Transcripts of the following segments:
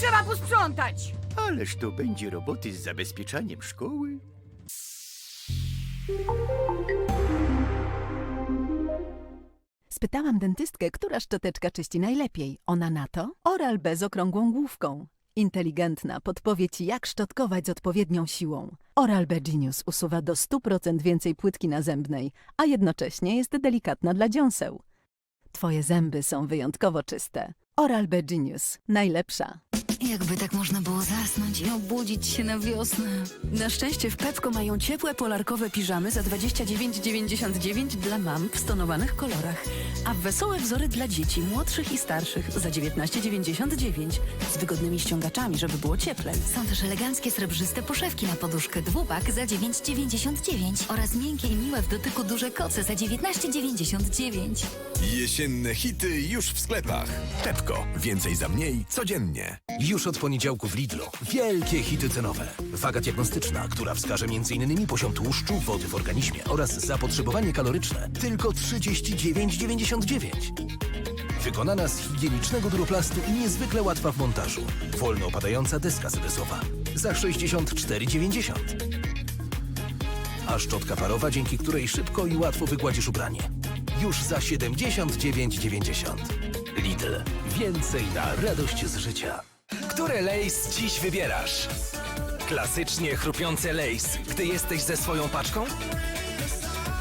trzeba posprzątać! Ależ to będzie roboty z zabezpieczaniem szkoły. Spytałam dentystkę, która szczoteczka czyści najlepiej. Ona na to Oral-B z okrągłą główką. Inteligentna podpowie Ci, jak szczotkować z odpowiednią siłą. Oral-B Genius usuwa do 100% więcej płytki nazębnej, a jednocześnie jest delikatna dla dziąseł. Twoje zęby są wyjątkowo czyste. Oral-B Genius. Najlepsza. Jakby tak można było zasnąć i obudzić się na wiosnę. Na szczęście w Pepko mają ciepłe polarkowe piżamy za 29,99 dla mam w stonowanych kolorach, a wesołe wzory dla dzieci młodszych i starszych za 19,99 z wygodnymi ściągaczami, żeby było cieplej. Są też eleganckie srebrzyste poszewki na poduszkę dwupak za 9,99 oraz miękkie i miłe w dotyku duże koce za 19,99. Jesienne hity już w sklepach. Pepko. Więcej za mniej codziennie. Już od poniedziałku w Lidlu. Wielkie hity cenowe. Waga diagnostyczna, która wskaże m.in. poziom tłuszczu, wody w organizmie oraz zapotrzebowanie kaloryczne. Tylko 39,99. Wykonana z higienicznego duroplastu i niezwykle łatwa w montażu. Wolno opadająca deska sedesowa. Za 64,90. A szczotka parowa, dzięki której szybko i łatwo wygładzisz ubranie. Już za 79,90. Lidl. Więcej na radość z życia. Które Lays dziś wybierasz? Klasycznie chrupiące Lays, gdy jesteś ze swoją paczką?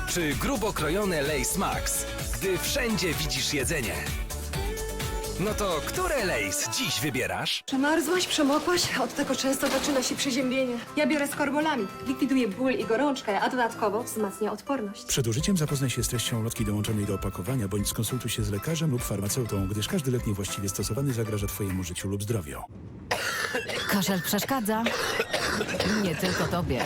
Czy grubo krojone Lays Max, gdy wszędzie widzisz jedzenie? No to które Lays dziś wybierasz? Przemarzłaś, przemokłaś? Od tego często zaczyna się przeziębienie. Ja biorę skorbolamid. Likwiduje ból i gorączkę, a dodatkowo wzmacnia odporność. Przed użyciem zapoznaj się z treścią lotki dołączonej do opakowania, bądź skonsultuj się z lekarzem lub farmaceutą, gdyż każdy lek niewłaściwie stosowany zagraża Twojemu życiu lub zdrowiu. Kaszel przeszkadza? Nie tylko tobie.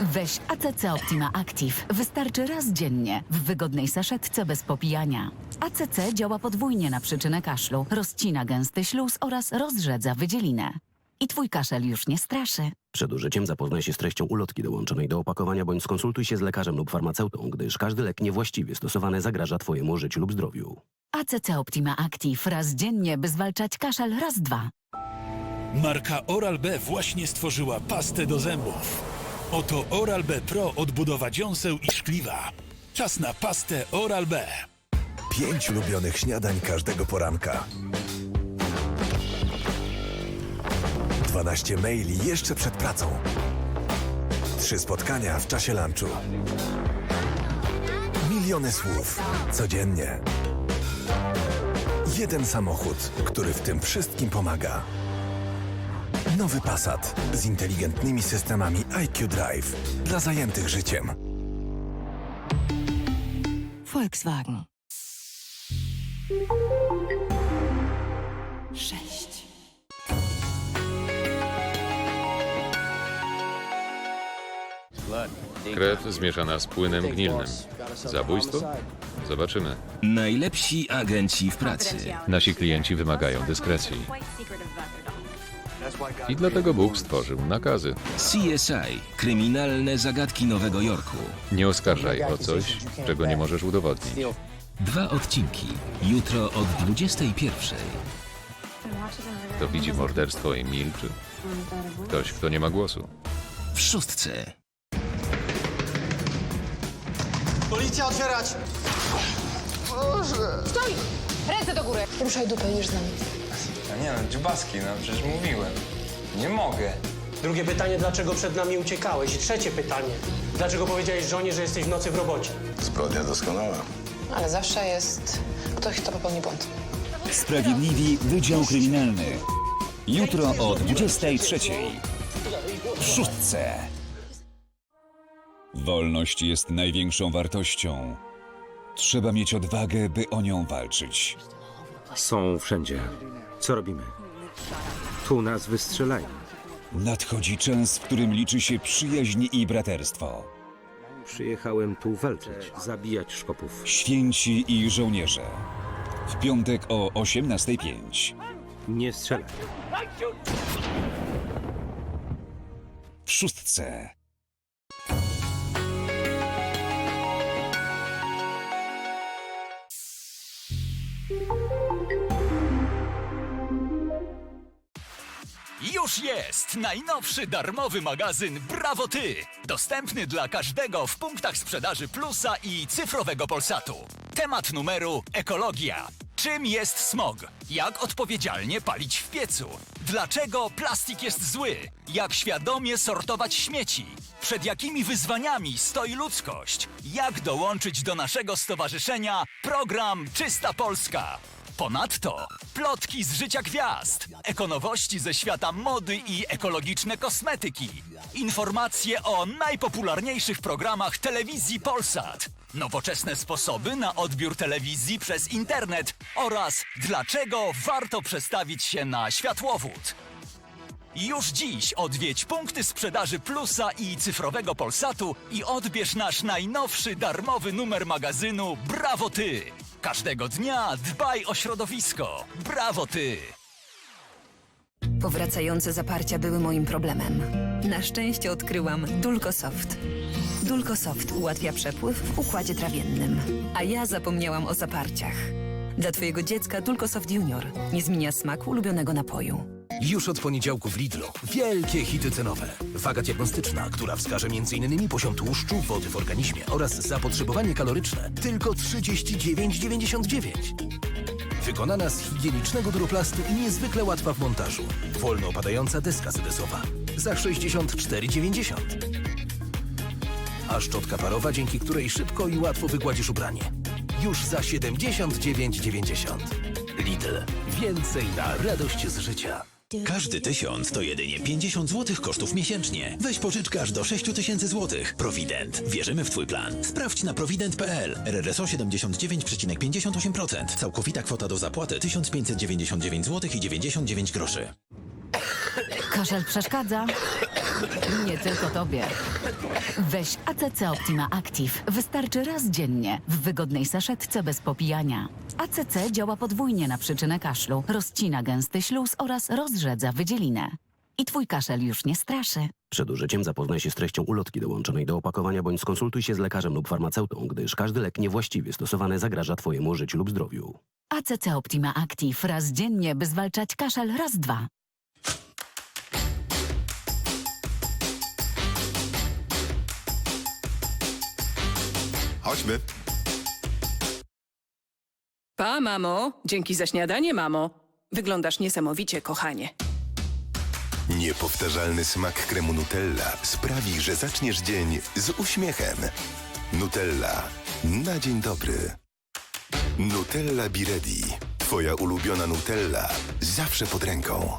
Weź ACC Optima Active. Wystarczy raz dziennie w wygodnej saszetce bez popijania. ACC działa podwójnie na przyczynę kaszlu, rozcina gęsty śluz oraz rozrzedza wydzielinę. I twój kaszel już nie straszy. Przed użyciem zapoznaj się z treścią ulotki dołączonej do opakowania bądź skonsultuj się z lekarzem lub farmaceutą, gdyż każdy lek niewłaściwie stosowany zagraża Twojemu życiu lub zdrowiu. ACC Optima Active raz dziennie, by zwalczać kaszel raz dwa. Marka Oral-B właśnie stworzyła pastę do zębów. Oto Oral-B Pro odbudowa dziąseł i szkliwa. Czas na pastę Oral-B. Pięć ulubionych śniadań każdego poranka. 12 maili jeszcze przed pracą. Trzy spotkania w czasie lunchu. Miliony słów codziennie. Jeden samochód, który w tym wszystkim pomaga. Nowy Passat z inteligentnymi systemami IQ Drive dla zajętych życiem. Volkswagen. Sześć. Krew zmieszana z płynem gnilnym. Zabójstwo? Zobaczymy. Najlepsi agenci w pracy. Nasi klienci wymagają dyskrecji. I dlatego Bóg stworzył nakazy. CSI. Kryminalne zagadki Nowego Jorku. Nie oskarżaj o coś, czego nie możesz udowodnić. Dwa odcinki. Jutro od 21. Kto widzi morderstwo i milczy? Ktoś, kto nie ma głosu. W szóstce. Policja, otwierać! Stój! Ręce do góry! Ruszaj dupę, niż z nami. Nie no, dziubaski, no przecież mówiłem. Nie mogę. Drugie pytanie, dlaczego przed nami uciekałeś? I trzecie pytanie, dlaczego powiedziałeś żonie, że jesteś w nocy w robocie? Zbrodnia doskonała. Ale zawsze jest ktoś, kto popełni błąd. Sprawiedliwi Wydział Kryminalny. Jutro o 23. W szóstce. Wolność jest największą wartością. Trzeba mieć odwagę, by o nią walczyć. Są wszędzie. Co robimy? Tu nas wystrzelają. Nadchodzi czas, w którym liczy się przyjaźń i braterstwo. Przyjechałem tu walczyć, zabijać szkopów. Święci i żołnierze. W piątek o 18.05. Nie strzelaj. W szóstce. Już jest najnowszy darmowy magazyn Brawo Ty! Dostępny dla każdego w punktach sprzedaży Plusa i cyfrowego Polsatu. Temat numeru ekologia. Czym jest smog? Jak odpowiedzialnie palić w piecu? Dlaczego plastik jest zły? Jak świadomie sortować śmieci? Przed jakimi wyzwaniami stoi ludzkość? Jak dołączyć do naszego stowarzyszenia program Czysta Polska? Ponadto plotki z życia gwiazd, ekonowości ze świata mody i ekologiczne kosmetyki, informacje o najpopularniejszych programach telewizji Polsat, nowoczesne sposoby na odbiór telewizji przez internet oraz dlaczego warto przestawić się na światłowód. Już dziś odwiedź punkty sprzedaży Plusa i cyfrowego Polsatu i odbierz nasz najnowszy darmowy numer magazynu Brawo Ty! Każdego dnia dbaj o środowisko. Brawo Ty! Powracające zaparcia były moim problemem. Na szczęście odkryłam Dulcosoft. Dulcosoft ułatwia przepływ w układzie trawiennym. A ja zapomniałam o zaparciach. Dla twojego dziecka Dulcosoft Junior nie zmienia smaku ulubionego napoju. Już od poniedziałku w Lidlu. Wielkie hity cenowe. Waga diagnostyczna, która wskaże m.in. poziom tłuszczu, wody w organizmie oraz zapotrzebowanie kaloryczne. Tylko 39,99. Wykonana z higienicznego duroplastu i niezwykle łatwa w montażu. Wolno opadająca deska sedesowa. Za 64,90. A szczotka parowa, dzięki której szybko i łatwo wygładzisz ubranie. Już za 79,90. Lidl. Więcej na radość z życia. Każdy tysiąc to jedynie 50 zł kosztów miesięcznie. Weź pożyczkę aż do 6 tysięcy złotych. Provident. Wierzymy w Twój plan. Sprawdź na provident.pl. RRSO 79,58%. Całkowita kwota do zapłaty 1599 zł i 99 groszy. Kaszel przeszkadza? Nie tylko tobie. Weź ACC Optima Active. Wystarczy raz dziennie w wygodnej saszetce bez popijania. ACC działa podwójnie na przyczynę kaszlu, rozcina gęsty śluz oraz rozrzedza wydzielinę. I twój kaszel już nie straszy. Przed użyciem zapoznaj się z treścią ulotki dołączonej do opakowania bądź skonsultuj się z lekarzem lub farmaceutą, gdyż każdy lek niewłaściwie stosowany zagraża Twojemu życiu lub zdrowiu. ACC Optima Active raz dziennie, by zwalczać kaszel raz dwa. Chodźmy. Pa, mamo. Dzięki za śniadanie, mamo. Wyglądasz niesamowicie, kochanie. Niepowtarzalny smak kremu Nutella sprawi, że zaczniesz dzień z uśmiechem. Nutella. Na dzień dobry. Nutella Be Ready. Twoja ulubiona Nutella. Zawsze pod ręką.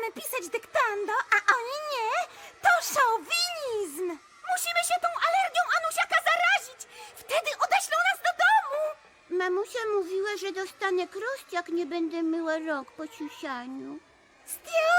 Mamy pisać dyktando, a oni nie? To szowinizm. Musimy się tą alergią Anusiaka zarazić. Wtedy odeślą nas do domu. Mamusia mówiła, że dostanę krust, jak nie będę myła rąk po siusianiu. Zdjął